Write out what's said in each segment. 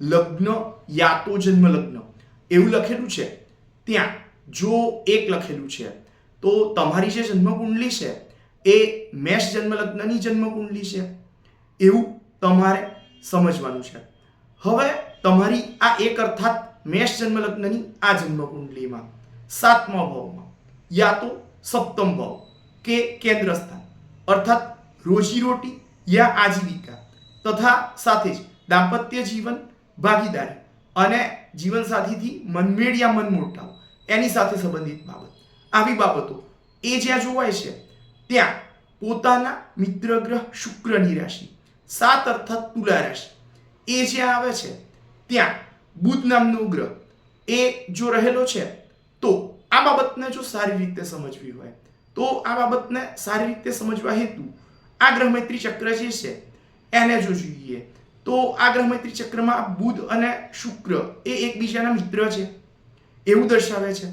લગ્ન યા તો જન્મ લગ્ન એવું લખેલું છે. ત્યાં, જો એક લખેલું છે, તો તમારી જે જન્મકુંડલી છે, એ મેષ જન્મ લગ્નની જન્મકુંડલી છે. એવું તમારે સમજવાનું છે. હવે તમારી આ એક અર્થાત મેષ જન્મ લગ્નની આ જન્મકુંડલીમાં, સાતમા ભાવમાં, યા તો સપ્તમ ભાવ કે કેન્દ્ર સ્થાન અર્થાત રોજીરોટી યા આજીવિકા, તથા સાથે જ દાંપત્ય જીવન ભાગીદારી અને જીવનસાથીથી મનમેળ યા મનમોટાવ એની સાથે સંબંધિત બાબત. આવી બાબતો એ જ્યાં જોવાય છે, ત્યાં પોતાના મિત્ર ગ્રહ શુક્રની રાશિ, સાત અર્થાત તુલા રાશિ, એ જ્યાં આવે છે, ત્યાં બુધ નામનો ગ્રહ, એ જો રહેલો છે, તો આ બાબતને જો સારી રીતે સમજવી હોય, તો આ બાબતને સારી રીતે સમજવા હેતુ આ ગ્રહ મૈત્રી ચક્ર જે છે, એને જો જોઈએ તો આ ગ્રહ મૈત્રી ચક્રમાં બુધ અને શુક્ર એ એકબીજાના મિત્ર છે. એવું દર્શાવે છે.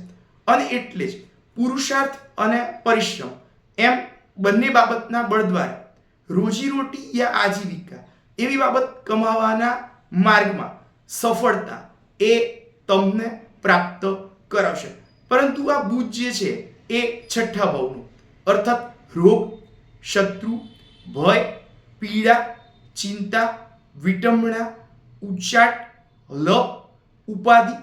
અને એટલે જ પુરુષાર્થ અને પરિશ્રમ એમ બંને બાબતના બળ દ્વારા રોજીરોટી યા આજીવિકા એવી બાબત કમાવાના માર્ગમાં સફળતા એ તમને પ્રાપ્ત કરાવશે. પરંતુ આ બુધ જે છે એ છઠ્ઠા ભાવનું, અર્થાત રોગ, શત્રુ, ભય, પીડા, ચિંતા વિટંબણા ઉચ્ચાટ લપ ઉપાધિ,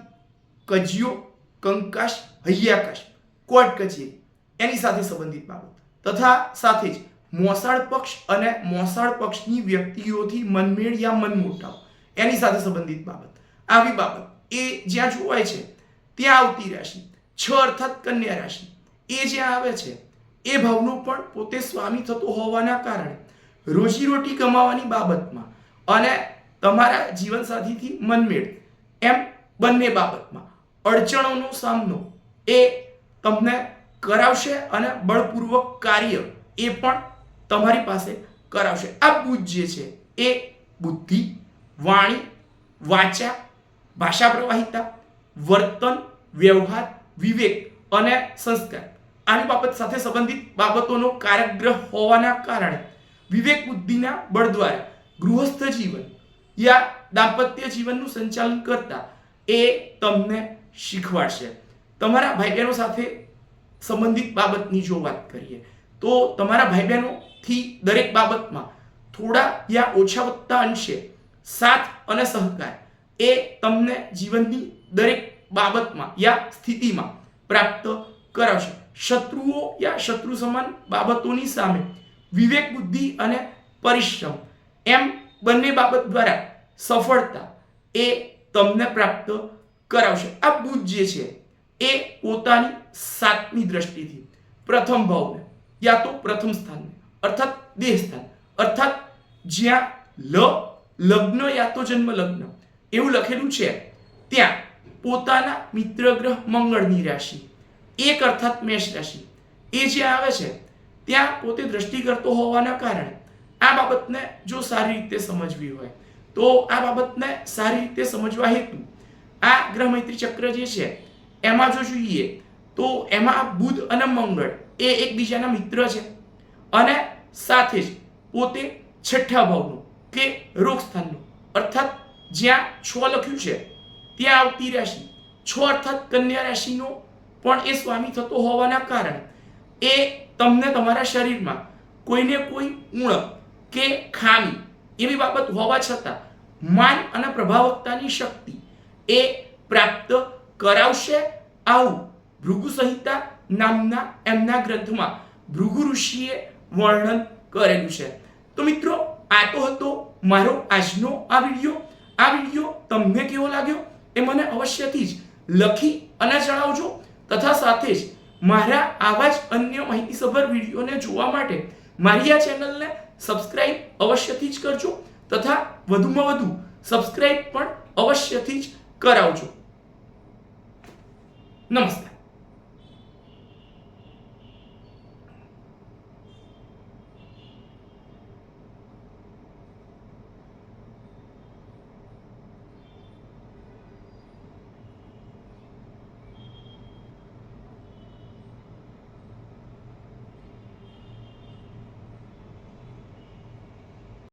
કજિયો કંકાશ હૈયાકાશ કોટ કચેરી એની સાથે સંબંધિત બાબત. તથા સાથે જ મોસાળ પક્ષ અને મોસાળ પક્ષની વ્યક્તિઓથી મનમેળ યા મનમોટાવ, એની સાથે સંબંધિત બાબત. આવી બાબત એ જ્યાં જોવાય છે, ત્યાં આવતી રાશિ, છ અર્થાત કન્યા રાશિ. એ જ્યાં આવે છે, એ ભાવનો પણ પોતે સ્વામી થતો હોવાના કારણે રોજીરોટી કમાવાની બાબતમાં અને તમારા જીવનસાથીથી મનમેળ. એમ બંને બાબતમાં અડચણોનો સામનો એ તમને કરાવશે અને બળપૂર્વક કાર્ય એ પણ તમારી પાસે કરાવશે. આ બુદ્ધ જે છે એ બુદ્ધિ, વાણી, વાચા, ભાષા પ્રવાહિતા, વર્તન, વ્યવહાર, વિવેક અને સંસ્કાર આની બાબત સાથે સંબંધિત બાબતોનો કારકગ્રહ હોવાના કારણે વિવેક બુદ્ધિના બળ દ્વારા ગૃહસ્થ જીવન યા દાંપત્ય જીવનનું સંચાલન કરતા એ તમને શીખવાડશે. તમારા ભાઈ બહેનો સાથે સંબંધિત બાબતની જો વાત કરીએ, તો તમારા ભાઈ બહેનોથી દરેક બાબતમાં થોડા યા ઓછા વત્તા અંશે સાથ અને સહકાર એ તમને જીવનની દરેક બાબતમાં યા સ્થિતિમાં પ્રાપ્ત કરાવશે. શત્રુઓ યા શત્રુ સમાન બાબતોની સામે વિવેક બુદ્ધિ અને પરિશ્રમ એમ બંને બાબત દ્વારા સફળતા એ તમને પ્રાપ્ત કરાવશે. આ બુદ્ધ જે છે, એ પોતાની સાતમી દ્રષ્ટિથી પ્રથમ ભાવને, યા તો પ્રથમ સ્થાનને, અર્થાત દેહ સ્થાન, અર્થાત જ્યાં લ, લગ્ન યા તો જન્મ લગ્ન, એવું લખેલું છે, ત્યાં પોતાના મિત્ર ગ્રહ મંગળની રાશિ, એક અર્થાત મેષ રાશિ. એ જે આવે છે, ત્યાં પોતે દ્રષ્ટિ કરતો હોવાના કારણે આ બાબતને જો સારી રીતે સમજવી હોય, તો આ બાબતને સારી રીતે સમજવા હેતુ. આ ગ્રહ મૈત્રી ચક્ર જે છે, એમાં જો જોઈએ, તો એમાં બુધ અને મંગળ એ એકબીજાના મિત્ર છે. અને સાથે જ પોતે છઠ્ઠા ભાવનું કે રોગસ્થાનનું. અર્થાત જ્યાં છ લખ્યું છે, ત્યાં આવતી રાશિ. છ અર્થાત કન્યા રાશિનો પણ એ સ્વામી થતો હોવાના કારણે એ તમને તમારા શરીરમાં કોઈને કોઈ ઉણપ કે ખામી એવી બાબત હોવા છતાં માન અને પ્રભાવકતાની શક્તિ એ પ્રાપ્ત કરાવશે આવું ભૃગુ સંહિતા નામના એમના ગ્રંથમાં ભૃગુ ઋષિએ વર્ણન કરેલું છે. તો મિત્રો, આ તો હતો મારો આજનો આ વીડિયો. આ વીડિયો તમને કેવો લાગ્યો એ મને અવશ્યથી જ લખી અને જણાવજો. તથા સાથે જ મારા આવા જ અન્ય માહિતીસભર વિડીયોને જોવા માટે મારી આ ચેનલને સબસ્ક્રાઇબ અવશ્યથી જ કરજો તથા વધુમાં વધુ સબસ્ક્રાઇબ પણ અવશ્યથી જ કરાવજો. નમસ્તે